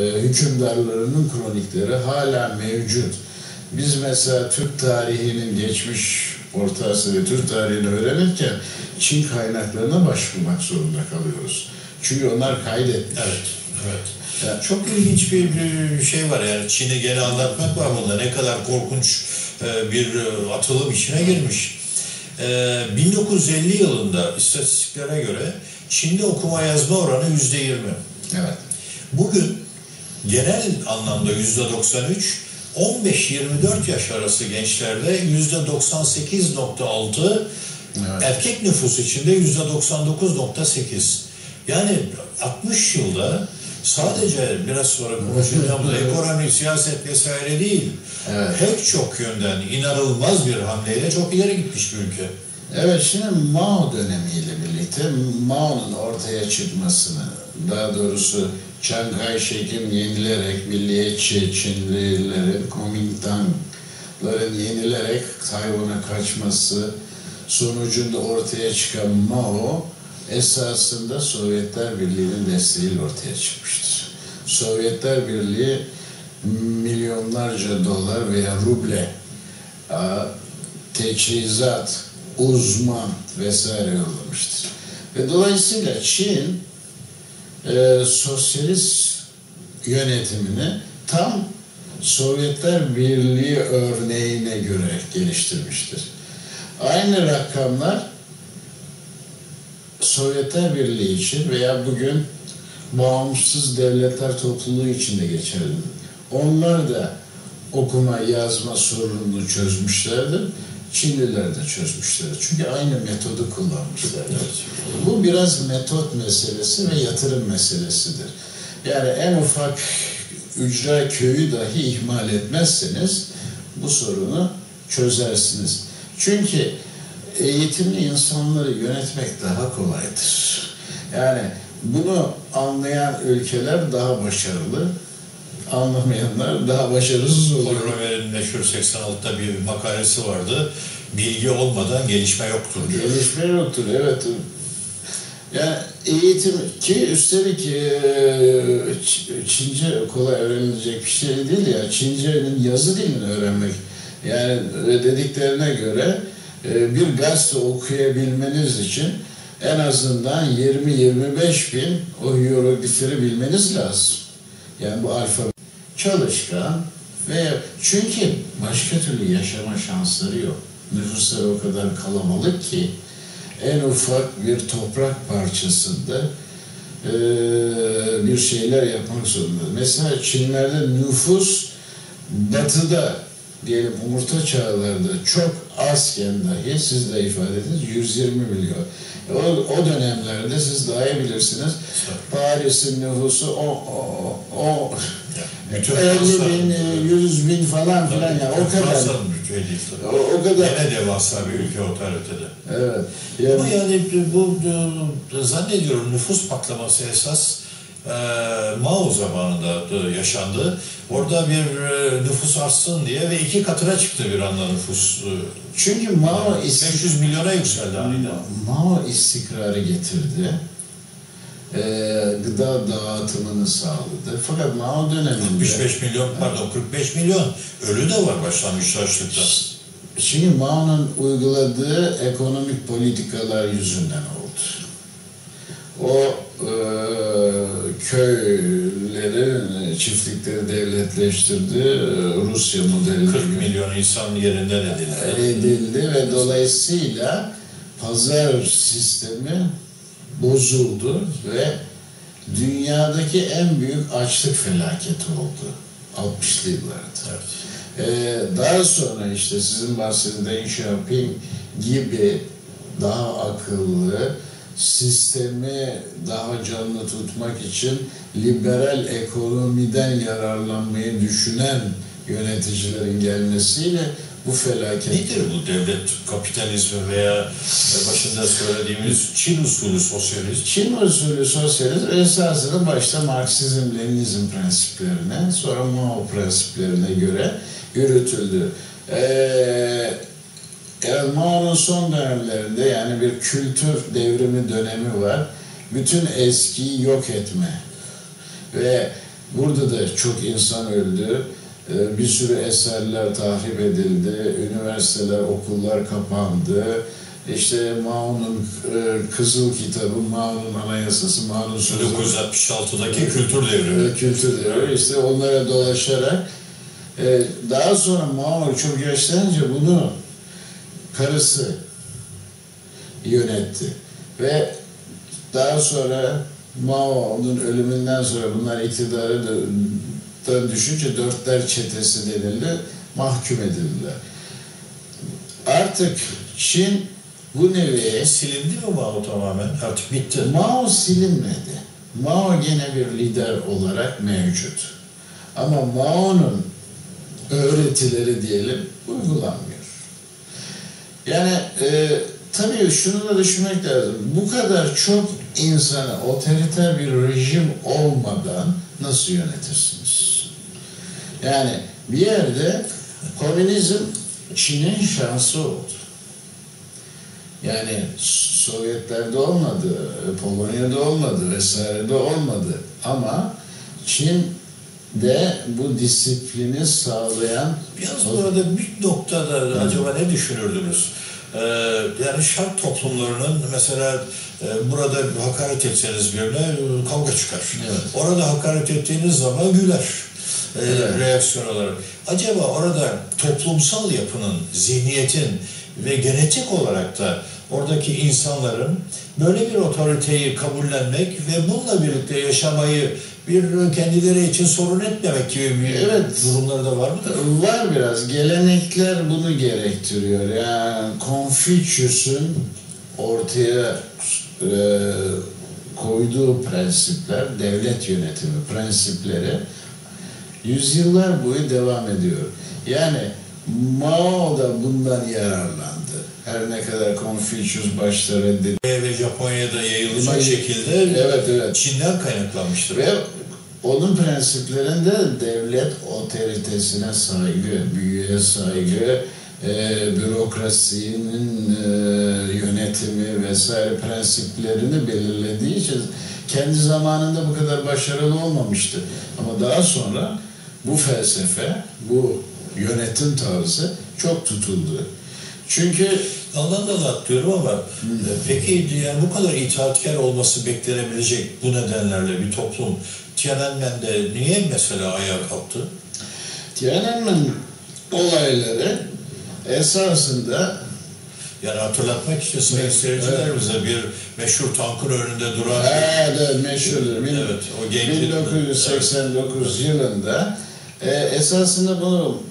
e, hükümdarlarının kronikleri hala mevcut. Biz mesela Türk tarihinin geçmiş Orta Asya ve Türk tarihini öğrenirken Çin kaynaklarına başvurmak zorunda kalıyoruz. Çünkü onlar kaydetmiş. Evet, evet. Yani çok ilginç bir, bir şey var yani Çin'i gene anlatmak var bunda. Ne kadar korkunç e, bir e, atılım içine girmiş. E, 1950 yılında istatistiklere göre Çin'de okuma yazma oranı yüzde yirmi. Evet. Bugün genel anlamda yüzde 93, 15-24 yaş arası gençlerde yüzde 98.6, Evet. erkek nüfus içinde yüzde 99.8. Yani 60 yılda sadece biraz sonra konuşacağımız ekonomi, siyaset vesaire değil, Evet. pek çok yönden inanılmaz bir hamleyle çok ileri gitmiş bir ülke. Evet şimdi Mao dönemiyle birlikte Mao'nun ortaya çıkmasını daha doğrusu Chiang Kai-shek'in yenilerek milliyetçi Çinlilerin Kuomintang'ların yenilerek Tayvan'a kaçması sonucunda ortaya çıkan Mao esasında Sovyetler Birliği'nin desteğiyle ortaya çıkmıştır. Sovyetler Birliği milyonlarca dolar veya ruble teçhizat, uzman vesaire yollamıştır. Ve dolayısıyla Çin e, sosyalist yönetimini tam Sovyetler Birliği örneğine göre geliştirmiştir. Aynı rakamlar Sovyetler Birliği için veya bugün bağımsız devletler topluluğu için de geçerli. Onlar da okuma yazma sorununu çözmüşlerdir. Çinliler de çözmüşlerdir. Çünkü aynı metodu kullanmışlardır. Bu biraz metot meselesi ve yatırım meselesidir. Yani en ufak ücra köyü dahi ihmal etmezseniz bu sorunu çözersiniz. Çünkü eğitimli insanları yönetmek daha kolaydır. Yani bunu anlayan ülkeler daha başarılı, anlamayanlar daha başarısız oluyor. Oliver'in meşhur 86'da bir makalesi vardı. Bilgi olmadan gelişme yoktur diyor. Gelişme yoktur, evet. Yani eğitim ki üstelik e, Çince kolay öğrenilecek bir şey değil ya. Çince'nin yazı dilini öğrenmek. Yani dediklerine göre e, bir gazete okuyabilmeniz için en azından 20-25 bin o hieroglifleri bilmeniz lazım. Yani bu alfabe çalışkan ve çünkü başka türlü yaşama şansları yok. Nüfusları o kadar kalabalık ki en ufak bir toprak parçasında eee, bir şeyler yapmak zorunda. Mesela Çinlerde nüfus batıda diyelim umurta çağlarda çok azken dahi siz de ifade ettiniz 120 milyon. O, o dönemlerde siz daha iyi bilirsiniz. Paris'in nüfusu o, o, o 50 Fransa- bin, e, 100 bin falan filan ya o kadar. O, o kadar. Gene devasa bir ülke otoritede. Evet. Ama Yani, yani bu, bu zannediyorum nüfus patlaması esas e, Mao zamanında da yaşandı. Orada bir e, nüfus artsın diye ve iki katına çıktı bir anda nüfus. E, çünkü Mao istik- 500 milyona yükseldi aniden. Mao istikrarı getirdi. Ee, gıda dağıtımını sağladı. Fakat Mao döneminde 65 milyon pardon 45 milyon ölü de var başlangıç açlıkta. Şimdi Mao'nun uyguladığı ekonomik politikalar yüzünden oldu. O e, köyleri, çiftlikleri devletleştirdi. e, Rusya modeli 40 milyon insan yerinden edildi. edildi ve dolayısıyla pazar sistemi bozuldu ve dünyadaki en büyük açlık felaketi oldu 60'lı yıllarda. Evet. Ee, daha sonra işte sizin bahsettiğiniz Deng Xiaoping gibi daha akıllı sistemi daha canlı tutmak için liberal ekonomiden yararlanmayı düşünen yöneticilerin gelmesiyle bu felaket Nedir bu devlet kapitalizmi veya başında söylediğimiz Çin usulü sosyalizm? Çin usulü sosyalizm esasında başta Marksizm, Leninizm prensiplerine, sonra Mao prensiplerine göre yürütüldü. Ee, yani Mao'nun son dönemlerinde yani bir kültür devrimi dönemi var. Bütün eskiyi yok etme ve Burada da çok insan öldü. Ee, Bir sürü eserler tahrip edildi. Üniversiteler, okullar kapandı. İşte Mao'nun e, Kızıl Kitabı, Mao'nun Anayasası, Mao'nun sözü 1966'daki kültür devrimi. e, kültür devri. İşte onlara dolaşarak e, daha sonra Mao çok yaşlanınca bunu karısı yönetti. Ve daha sonra Mao'nun ölümünden sonra bunlar da düşünce dörtler çetesi denildi, mahkum edildiler. Artık Çin bu nevi Silindi mi Mao tamamen? Artık bitti. Mao silinmedi. Mao gene bir lider olarak mevcut. Ama Mao'nun öğretileri diyelim uygulanmıyor. Yani e, tabii şunu da düşünmek lazım. Bu kadar çok insanı otoriter bir rejim olmadan nasıl yönetirsiniz? Yani bir yerde komünizm Çin'in şansı oldu. Yani Sovyetlerde olmadı, Polonya'da olmadı vesairede olmadı. Ama Çin de bu disiplini sağlayan Yalnız burada bir noktada acaba ne düşünürdünüz? Ee, yani şark toplumlarının mesela e, burada hakaret etseniz birine e, kavga çıkar. Evet. Orada hakaret ettiğiniz zaman güler. e, Evet. reaksiyon olarak. Acaba orada toplumsal yapının, zihniyetin ve genetik olarak da oradaki insanların böyle bir otoriteyi kabullenmek ve bununla birlikte yaşamayı bir kendileri için sorun etmemek gibi bir Evet. durumları da var mıdır? Var biraz. Gelenekler bunu gerektiriyor. Yani Confucius'un ortaya e, koyduğu prensipler, devlet yönetimi prensipleri yüzyıllar boyu devam ediyor. Yani Mao da bundan yararlandı. Her ne kadar Confucius başta reddetti. ve Japonya'da yayılacak Ama- şekilde Evet evet. Çin'den kaynaklanmıştır. Ve onun prensiplerinde devlet otoritesine saygı, büyüye saygı, e, bürokrasinin e, yönetimi vesaire prensiplerini belirlediği için kendi zamanında bu kadar başarılı olmamıştı. Ama daha sonra bu felsefe, bu yönetim tarzı çok tutuldu. Çünkü Ondan da atlıyorum ama e, peki yani bu kadar itaatkar olması beklenebilecek bu nedenlerle bir toplum Tiananmen'de niye mesela ayağa kalktı? Tiananmen olayları esasında Yani hatırlatmak için sayın Evet, seyircilerimize bir meşhur tankın önünde duran Evet, meşhurdur. Evet, o genç 1989 yılında e, esasında bunu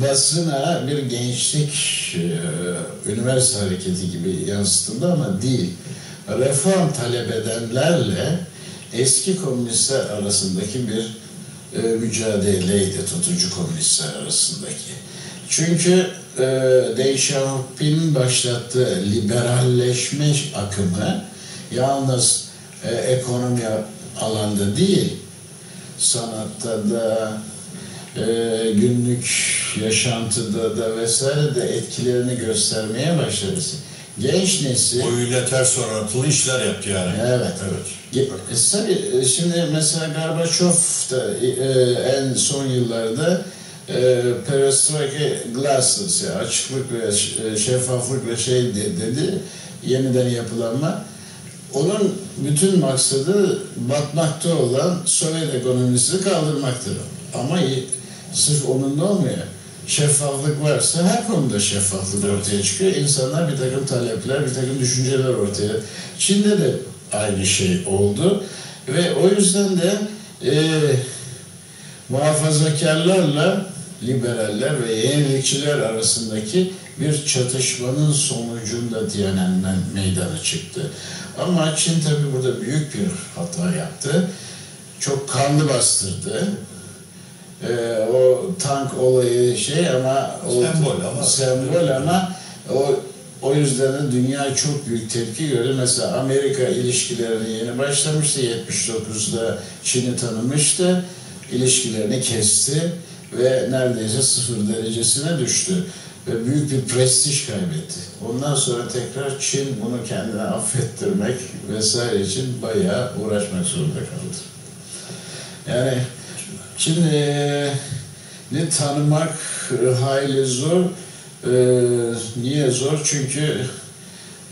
basına bir gençlik e, üniversite hareketi gibi yansıtıldı ama değil. Reform talep edenlerle eski komünistler arasındaki bir e, mücadeleydi tutucu komünistler arasındaki. Çünkü e, Deng başlattığı liberalleşme akımı yalnız e, ekonomi alanda değil, sanatta da, e, günlük yaşantıda da vesaire de etkilerini göstermeye başladı. Genç nesil boyuyla ters orantılı işler yaptı yani. Evet. Evet. E, Tabii e, şimdi mesela Gorbaçov da e, en son yıllarda e, perestroika glasses yani açıklık ve e, şeffaflık ve şey de- dedi yeniden yapılanma onun bütün maksadı batmakta olan Sovyet ekonomisini kaldırmaktır. Ama sırf onun olmuyor. Şeffaflık varsa her konuda şeffaflık ortaya çıkıyor. İnsanlar bir takım talepler, bir takım düşünceler ortaya. Çin'de de aynı şey oldu. Ve o yüzden de e, muhafazakarlarla liberaller ve yenilikçiler arasındaki bir çatışmanın sonucunda Tiananmen meydana çıktı. Ama Çin tabi burada büyük bir hata yaptı. Çok kanlı bastırdı. Ee, o tank olayı şey ama o Sembol ama- sembol ama o o yüzden de dünya çok büyük tepki gördü. Mesela Amerika ilişkilerini yeni başlamıştı. 79'da Çin'i tanımıştı. İlişkilerini kesti ve neredeyse sıfır derecesine düştü. Ve büyük bir prestij kaybetti. Ondan sonra tekrar Çin bunu kendine affettirmek vesaire için bayağı uğraşmak zorunda kaldı. Yani Şimdi ne tanımak e, hayli zor. E, niye zor? Çünkü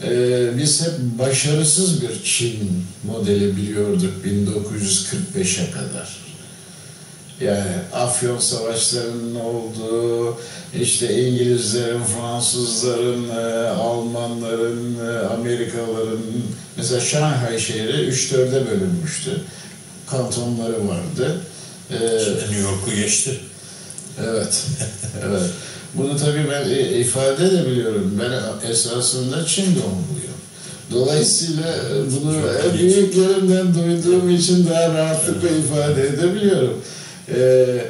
e, biz hep başarısız bir Çin modeli biliyorduk 1945'e kadar. Yani Afyon savaşlarının olduğu, işte İngilizlerin, Fransızların, e, Almanların, e, Amerikalıların, mesela Şanghay şehri 3-4'e bölünmüştü. Kantonları vardı. E, Şimdi New York'u geçti. Evet, evet. Bunu tabii ben ifade edebiliyorum. Ben esasında Çin doğumluyum. Dolayısıyla bunu büyüklerimden duyduğum için daha rahatlıkla ifade edebiliyorum. Ee,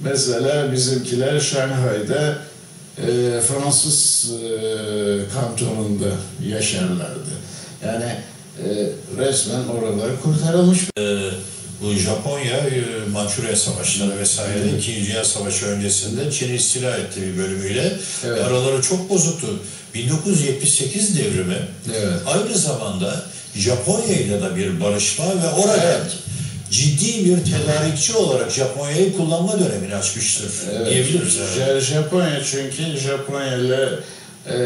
mesela bizimkiler Şanghay'da e, Fransız e, kantonunda yaşarlardı. Yani e, resmen oralar kurtarılmış Ee, bu Japonya, e, Mançurya Savaşları vesaire, İkinci Dünya Savaşı öncesinde Çin'i istila etti bir bölümüyle. Evet. Ve Araları çok bozuktu. 1978 devrimi Evet. aynı zamanda Japonya ile de bir barışma ve orada Evet. ciddi bir tedarikçi olarak Japonya'yı kullanma dönemini açmıştır Evet. diyebiliriz. Ja- Japonya çünkü Japonya ile e,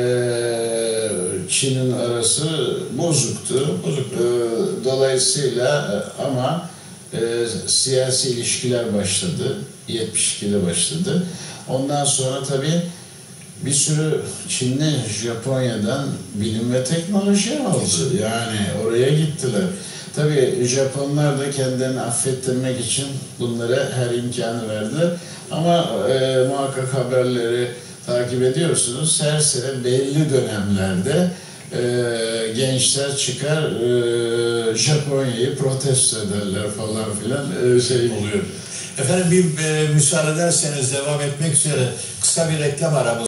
Çin'in arası bozuktu. Bozuktu. E, dolayısıyla ama e, siyasi ilişkiler başladı. 72'de başladı. Ondan sonra tabii bir sürü Çinli Japonya'dan bilim ve teknoloji aldı. Yani oraya gittiler. Tabii Japonlar da kendilerini affettirmek için bunlara her imkanı verdiler. Ama e, muhakkak haberleri takip ediyorsunuz. Her sene belli dönemlerde e, gençler çıkar e, Japonya'yı protesto ederler falan filan e, şey oluyor. Efendim bir e, müsaade ederseniz devam etmek üzere kısa bir reklam aramız